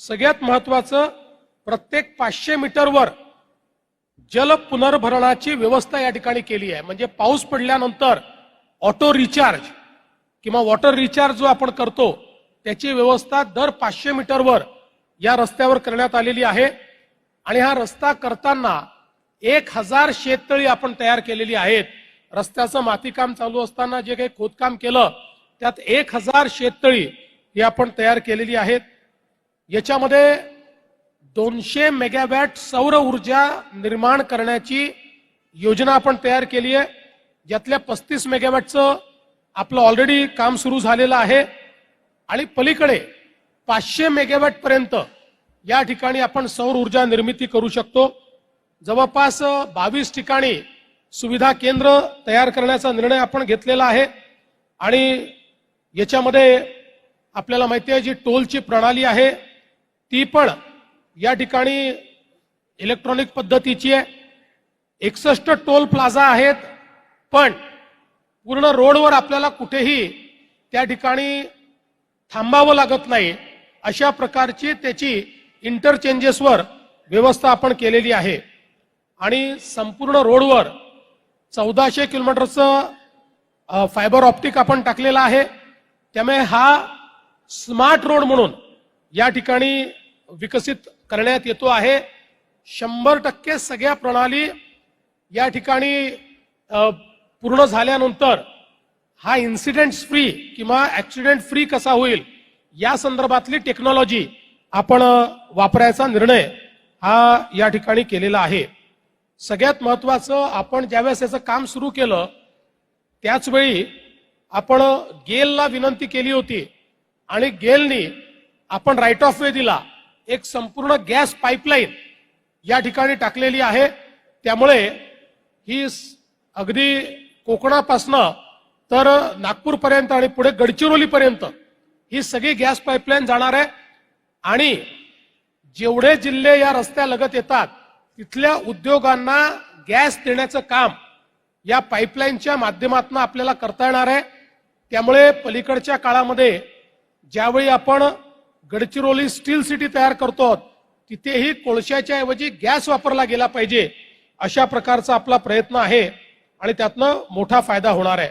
सगळ्यात महत्वाचं प्रत्येक पाचशे मीटरवर जल पुनर्भरणाची व्यवस्था या ठिकाणी केली आहे. म्हणजे पाऊस पडल्यानंतर ऑटो रिचार्ज किंवा वॉटर रिचार्ज जो आपण करतो त्याची व्यवस्था दर पाचशे मीटरवर या रस्त्यावर करण्यात आलेली आहे. आणि हा रस्ता करताना एक हजार शेततळी आपण तयार केलेली आहेत. रस्त्याचं मातीकाम चालू असताना जे काही खोदकाम केलं त्यात एक हजार शेततळी ही आपण तयार केलेली आहेत. याच्यामध्ये दोनशे मेगावॅट सौर ऊर्जा निर्माण करण्याची योजना आपण तयार केली आहे. यातल्या पस्तीस मेगावॅटचं आपलं ऑलरेडी काम सुरू झालेलं आहे. आणि पलीकडे पाचशे मेगावॅट पर्यंत या ठिकाणी आपण सौर ऊर्जा निर्मिती करू शकतो. जवळपास बावीस ठिकाणी सुविधा केंद्र तयार करण्याचा निर्णय आपण घेतलेला आहे. आणि याच्यामध्ये आपल्याला माहिती आहे जी टोलची प्रणाली आहे ती पण या ठिकाणी इलेक्ट्रॉनिक पद्धतीची आहे. एकसष्ट टोल प्लाझा आहेत पण पूर्ण रोडवर आपल्याला कुठेही त्या ठिकाणी थांबावं लागत नाही. अशा प्रकारची त्याची इंटरचेंजेसवर व्यवस्था आपण केलेली आहे. आणि संपूर्ण रोडवर चौदाशे किलोमीटरचं फायबर ऑप्टिक आपण टाकलेला आहे. त्यामुळे हा स्मार्ट रोड म्हणून या ठिकाणी विकसित करण्यात येतो आहे. शंभर टक्के सगळ्या प्रणाली या ठिकाणी पूर्ण झाल्यानंतर हा इन्सिडेंट फ्री किंवा ऍक्सिडेंट फ्री कसा होईल या संदर्भातली टेक्नॉलॉजी आपण वापरायचा निर्णय हा या ठिकाणी केलेला आहे. सगळ्यात महत्वाचं आपण ज्यावेळेस याचं काम सुरू केलं त्याचवेळी आपण गेलला विनंती केली होती आणि गेलनी आपण राईट ऑफ वे दिला. एक संपूर्ण गॅस पाईपलाईन या ठिकाणी टाकलेली आहे. त्यामुळे ही अगदी कोकणापासनं तर नागपूरपर्यंत आणि पुढे गडचिरोलीपर्यंत ही सगळी गॅस पाईपलाईन जाणार आहे. आणि जेवढे जिल्हे या रस्त्यालगत येतात तिथल्या उद्योगांना गॅस देण्याचं काम या पाईपलाईनच्या माध्यमातून आपल्याला करता येणार आहे. त्यामुळे पलीकडच्या काळामध्ये ज्यावेळी आपण गडचिरोली स्टील सिटी तयार करतो तिथेही कोळशाच्या ऐवजी गॅस वापरला गेला पाहिजे. अशा प्रकारचा आपला प्रयत्न आहे आणि त्यातनं मोठा फायदा होणार आहे.